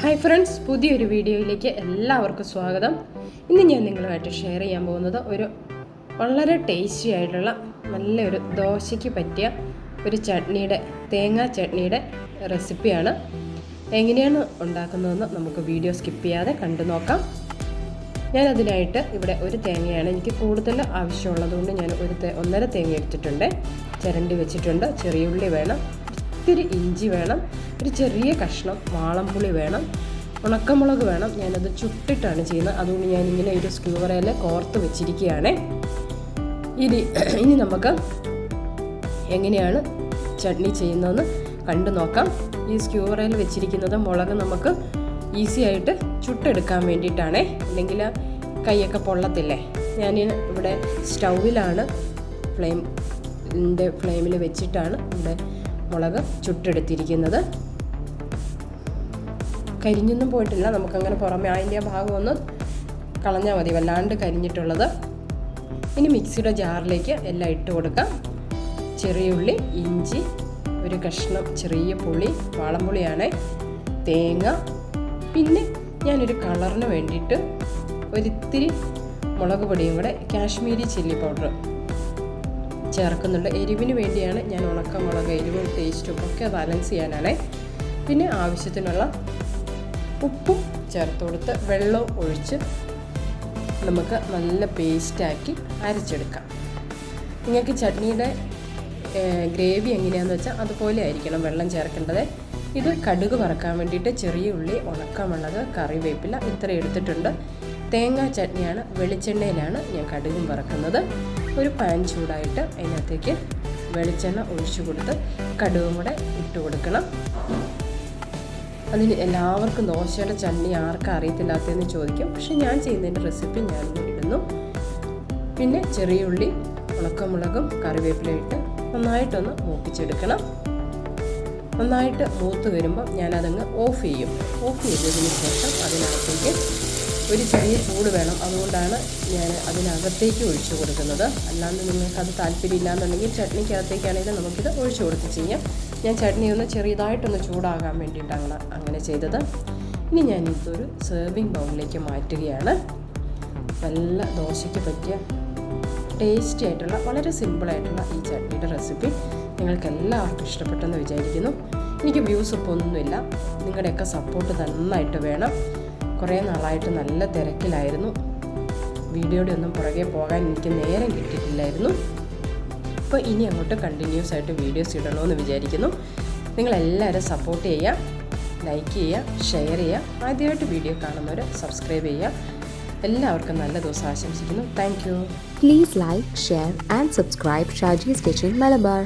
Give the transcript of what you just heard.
Hi friends പുതിയൊരു വീഡിയോയിലേക്ക് എല്ലാവർക്കും സ്വാഗതം. ഇന്ന് ഞാൻ നിങ്ങളുമായിട്ട് ഷെയർ ചെയ്യാൻ പോകുന്നത് ഒരു വളരെ ടേസ്റ്റി ആയിട്ടുള്ള നല്ലൊരു ദോശയ്ക്ക് പറ്റിയ ഒരു ചട്നിയുടെ തേങ്ങാ ചട്നിയുടെ റെസിപ്പിയാണ്. എങ്ങനെയാണ് ഉണ്ടാക്കുന്നതെന്ന് നമുക്ക് വീഡിയോ സ്കിപ്പ് ചെയ്യാതെ കണ്ടു നോക്കാം. ഞാനതിനായിട്ട് ഇവിടെ ഒരു തേങ്ങയാണ് എനിക്ക് കൂടുതൽ ആവശ്യമുള്ളതുകൊണ്ട് ഞാൻ ഒരു ഒന്നര തേങ്ങ എടുത്തിട്ടുണ്ട്. ചിരണ്ടി വെച്ചിട്ടുണ്ട്. ചെറിയുള്ളി വേണം. ഇത്തിരി ഇഞ്ചി വേണം ഒരു ചെറിയ കഷ്ണം വാളംപുളി വേണം ഉണക്കമുളക് വേണം. ഞാനത് ചുട്ടിട്ടാണ് ചെയ്യുന്നത്. അതുകൊണ്ട് ഞാനിങ്ങനെ ഒരു സ്ക്യൂവറയിൽ കോർത്ത് വെച്ചിരിക്കുകയാണ്. ഇനി ഇനി നമുക്ക് എങ്ങനെയാണ് ചട്നി ചെയ്യുന്നതെന്ന് കണ്ടു നോക്കാം. ഈ സ്ക്യൂവറയിൽ വെച്ചിരിക്കുന്നത് മുളക് നമുക്ക് ഈസി ആയിട്ട് ചുട്ടെടുക്കാൻ വേണ്ടിയിട്ടാണേ. അല്ലെങ്കിൽ കൈയൊക്കെ പൊള്ളത്തില്ലേ? ഞാൻ ഇവിടെ സ്റ്റൗവിലാണ് ഫ്ലെയിം ഫ്ലെയിമിൽ വെച്ചിട്ടാണ് ഇവിടെ മുളക് ചുട്ടെടുത്തിരിക്കുന്നത്. കരിഞ്ഞൊന്നും പോയിട്ടില്ല. നമുക്കങ്ങനെ പുറമെ അതിന്റെ ഒന്ന് കളഞ്ഞാൽ മതി. വല്ലാണ്ട് കരിഞ്ഞിട്ടുള്ളത്. ഇനി മിക്സിയുടെ ജാറിലേക്ക് എല്ലാം ഇട്ട് കൊടുക്കാം. ചെറിയ ഉള്ളി ഇഞ്ചി ഒരു കഷ്ണം ചെറിയ പുളി വാളംപുളിയാണ് തേങ്ങ. പിന്നെ ഞാനൊരു കളറിന് വേണ്ടിയിട്ട് ഒരിത്തിരി മുളക് പൊടിയും കൂടെ കാശ്മീരി ചില്ലി പൗഡർ ചേർക്കുന്നുണ്ട്. എരിവിന് വേണ്ടിയാണ് ഞാൻ എരിവും ടേസ്റ്റും ഒക്കെ ബാലൻസ് ചെയ്യാനാണ്. പിന്നെ ആവശ്യത്തിനുള്ള ഉപ്പും ചേർത്ത് കൊടുത്ത് വെള്ളവും ഒഴിച്ച് നമുക്ക് നല്ല പേസ്റ്റാക്കി അരച്ചെടുക്കാം. നിങ്ങൾക്ക് ചട്നിയുടെ ഗ്രേവി എങ്ങനെയാണെന്ന് വെച്ചാൽ അതുപോലെ ആയിരിക്കണം വെള്ളം ചേർക്കേണ്ടത്. ഇത് കടുക് വറക്കാൻ വേണ്ടിയിട്ട് ചെറിയ ഉള്ളി ഉണക്കമുള്ളത് കറിവേപ്പില ഇത്ര എടുത്തിട്ടുണ്ട്. തേങ്ങാ ചട്നിയാണ് വെളിച്ചെണ്ണയിലാണ് ഞാൻ കടുകും വറക്കുന്നത്. ഒരു പാൻ ചൂടായിട്ട് അതിനകത്തേക്ക് വെളിച്ചെണ്ണ ഒഴിച്ചു കൊടുത്ത് കടുകും കൂടെ ഇട്ട് കൊടുക്കണം. അതിന് എല്ലാവർക്കും ദോശയുടെ ചട്നി ആർക്കും അറിയത്തില്ലാത്തതെന്ന് ചോദിക്കും. പക്ഷെ ഞാൻ ചെയ്യുന്നതിന്റെ റെസിപ്പി ഞാൻ ഇടുന്നു. പിന്നെ ചെറിയ ഉള്ളി ഉണക്കമുളകും കറിവേപ്പിലയിട്ട് നന്നായിട്ടൊന്ന് മൂപ്പിച്ചെടുക്കണം. നന്നായിട്ട് മൂത്ത് വരുമ്പോൾ ഞാനതങ്ങ് ഓഫ് ചെയ്യും. ഓഫ് ചെയ്തതിന് ശേഷം അതിനകത്തേക്ക് ഒരു ചെറിയ ചൂട് വേണം. അതുകൊണ്ടാണ് ഞാൻ അതിനകത്തേക്ക് ഒഴിച്ചു കൊടുക്കുന്നത്. അല്ലാണ്ട് നിങ്ങൾക്ക് അത് താല്പര്യമില്ല എന്നുണ്ടെങ്കിൽ ചട്നിക്കകത്തേക്കാണെങ്കിലും നമുക്കിത് ഒഴിച്ചു കൊടുത്ത് ചെയ്യാം. ഞാൻ ചട്നി ഒന്ന് ചെറിയതായിട്ടൊന്ന് ചൂടാകാൻ വേണ്ടിയിട്ടാണ് അങ്ങനെ ചെയ്തത്. ഇനി ഞാൻ ഇതൊരു സെർവിങ് ബൗളിലേക്ക് മാറ്റുകയാണ്. നല്ല ദോശയ്ക്ക് പറ്റിയ ടേസ്റ്റി ആയിട്ടുള്ള വളരെ സിമ്പിളായിട്ടുള്ള ഈ ചട്നിയുടെ റെസിപ്പി നിങ്ങൾക്ക് എല്ലാവർക്കും ഇഷ്ടപ്പെട്ടെന്ന് വിചാരിക്കുന്നു. എനിക്ക് വ്യൂസ് ഇപ്പോൾ ഒന്നുമില്ല നിങ്ങളുടെയൊക്കെ സപ്പോർട്ട് നന്നായിട്ട് വേണം. കുറേ നാളായിട്ട് നല്ല തിരക്കിലായിരുന്നു. വീഡിയോയുടെ ഒന്നും പുറകെ പോകാൻ എനിക്ക് നേരം കിട്ടിയിട്ടില്ലായിരുന്നു. അപ്പോൾ ഇനി അങ്ങോട്ട് കണ്ടിന്യൂസ് ആയിട്ട് വീഡിയോസ് ഇടണമെന്ന് വിചാരിക്കുന്നു. നിങ്ങളെല്ലാവരും സപ്പോർട്ട് ചെയ്യുക ലൈക്ക് ചെയ്യുക ഷെയർ ചെയ്യുക. ആദ്യമായിട്ട് വീഡിയോ കാണുന്നവർ സബ്സ്ക്രൈബ് ചെയ്യുക. എല്ലാവർക്കും നല്ല ദിവസം ആശംസിക്കുന്നു. Thank you please like share and subscribe Shaji's Kitchen Malabar.